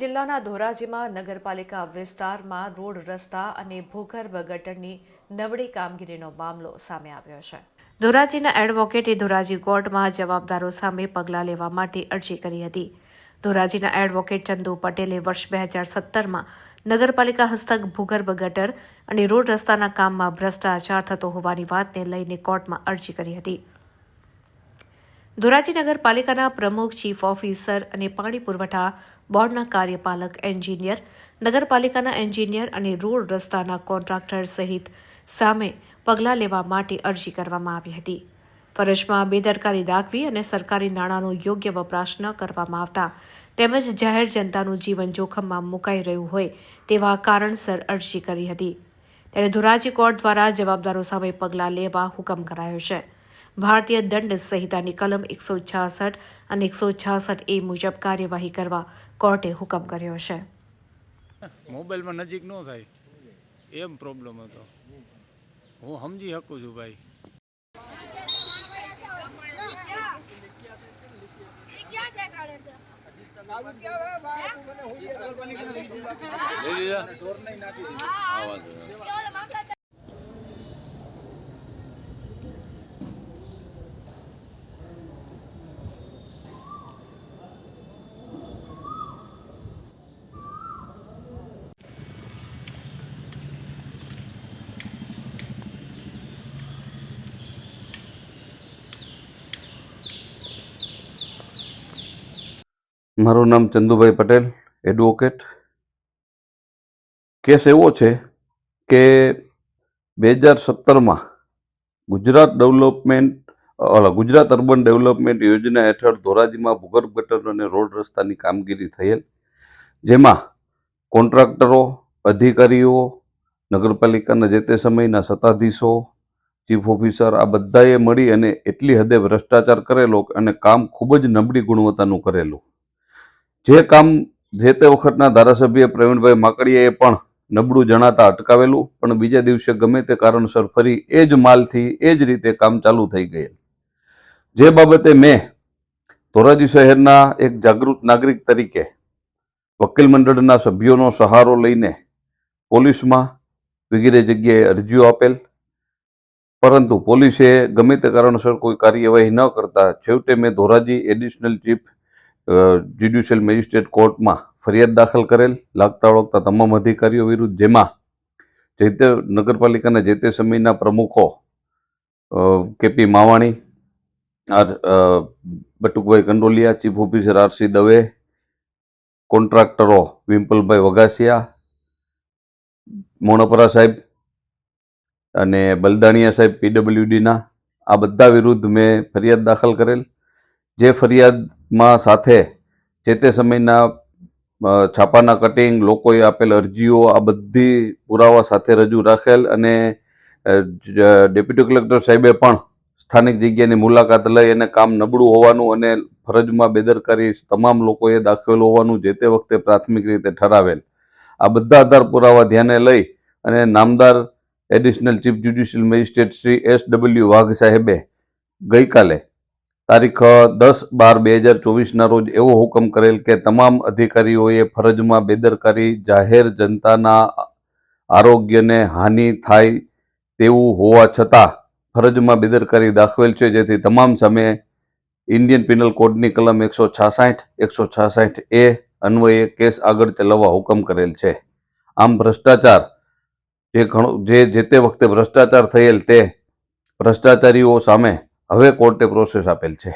જિલ્લાના ધોરાજીમાં નગરપાલિકા વિસ્તારમાં રોડ રસ્તા અને ભૂગર્ભ ગટરની નબળી કામગીરીનો મામલો સામે આવ્યો છે. ધોરાજીના એડવોકેટે ધોરાજી કોર્ટમાં જવાબદારો સામે પગલાં લેવા માટે અરજી કરી હતી. ધોરાજીના એડવોકેટ ચંદુ પટેલે વર્ષ બે હજાર સત્તરમાં નગરપાલિકા હસ્તક ભૂગર્ભ ગટર અને રોડ રસ્તાના કામમાં ભ્રષ્ટાચાર થતો હોવાની વાતને લઈને કોર્ટમાં અરજી કરી હતી. ધોરાજી નગરપાલિકાના પ્રમુખ, ચીફ ઓફિસર અને પાણી પુરવઠા બોર્ડના કાર્યપાલક, એન્જિનિયર, નગરપાલિકાના એન્જિનિયર અને રોડ રસ્તાના કોન્ટ્રાક્ટર સહિત સામે પગલાં લેવા માટે અરજી કરવામાં આવી હતી. ફરજમાં બેદરકારી દાખવી અને સરકારી નાણાંનો યોગ્ય વપરાશ ન કરવામાં આવતા તેમજ જાહેર જનતાનું જીવન જોખમમાં મુકાઈ રહ્યું હોય તેવા કારણસર અરજી કરી હતી. ત્યારે ધોરાજી કોર્ટ દ્વારા જવાબદારો સામે પગલાં લેવા હુકમ કરાયો છે. ભારતીય દંડ સંહિતાની કલમ એકસો છાસઠ અને એકસો છાસઠ એ મુજબ કાર્યવાહી કરવા કોર્ટે હુકમ કર્યો છે. મોબાઈલમાં નજીક ન થાય. એમ પ્રોબ્લેમ હતો. હું સમજી શકું છું ભાઈ. મારું નામ ચંદુભાઈ પટેલ એડવોકેટ કેસ એવો છે કે બે હજાર સત્તરમાં Gujarat development Gujarat urban development યોજના હેઠળ ધોરાજીમાં ભૂગર્ભ ગટર અને રોડ રસ્તાની કામગીરી થયેલ, જેમાં કોન્ટ્રાક્ટરો, અધિકારીઓ, નગરપાલિકાના જે તે સમયના સત્તાધીશો, ચીફ ઓફિસર આ બધાએ મળી અને એટલી હદે ભ્રષ્ટાચાર કરેલો અને કામ ખૂબ જ નબળી ગુણવત્તાનું કરેલું. જે કામ જે તે વખતના ધારાસભ્ય પ્રવીણભાઈ માકડીયાએ પણ નબળું જણાતા અટકાવેલું, પણ બીજા દિવસે ગમે તે કારણસર ફરી એ જ માલથી એ જ રીતે કામ ચાલુ થઈ ગયેલ. જે બાબતે મેં ધોરાજી શહેરના એક જાગૃત નાગરિક તરીકે વકીલ મંડળના સભ્યોનો સહારો લઈને પોલીસમાં વગેરે જગ્યાએ અરજીઓ આપેલ. પરંતુ પોલીસે ગમે તે કારણસર કોઈ કાર્યવાહી ન કરતા છેવટે મેં Dhoraji additional chief judicial magistrate કોર્ટમાં ફરિયાદ દાખલ કરેલ, લાગતા વળગતા તમામ અધિકારીઓ વિરુદ્ધ, જેમાં જે તે નગરપાલિકાના જે તે સમયના પ્રમુખો K P Mavani, R Batukbhai Kandoliya, chief officer R C Dave, કોન્ટ્રાક્ટરો Vimpalbhai Vaghasiya, Monpara સાહેબ અને બલદાણિયા સાહેબ, પીડબ્લ્યુડીના, આ બધા વિરુદ્ધ મેં ફરિયાદ દાખલ કરેલ. જે ફરિયાદમાં સાથે જે તે સમયના છાપાના કટિંગ લોકોએ આપેલ અરજીઓ, આ બધી પુરાવા સાથે રજૂ રાખેલ અને ડેપ્યુટી કલેક્ટર સાહેબે પણ સ્થાનિક જગ્યાની મુલાકાત લઈ અને કામ નબળું હોવાનું અને ફરજમાં બેદરકારી તમામ લોકોએ દાખવેલ હોવાનું જે તે વખતે પ્રાથમિક રીતે ઠરાવેલ. આ બધા આધાર પુરાવા ધ્યાને લઈ અને નામદાર additional chief judicial magistrate Shri S W Vagh સાહેબે ગઈકાલે તારીખ દસ બાર બે હજાર ચોવીસના રોજ એવો હુકમ કરેલ કે તમામ અધિકારીઓએ ફરજમાં બેદરકારી, જાહેર જનતાના આરોગ્યને હાનિ થાય તેવું હોવા છતાં ફરજમાં બેદરકારી દાખવેલ છે. જેથી તમામ સામે ઇન્ડિયન પિનલ કોડની કલમ એકસો છાસઠ એકસો છાસઠ એ અન્વયે કેસ આગળ ચલાવવા હુકમ કરેલ છે. આમ ભ્રષ્ટાચાર જે ઘણો, જે જે તે વખતે ભ્રષ્ટાચાર થયેલ તે ભ્રષ્ટાચારીઓ સામે હવે કોર્ટે પ્રોસેસ આપેલ છે.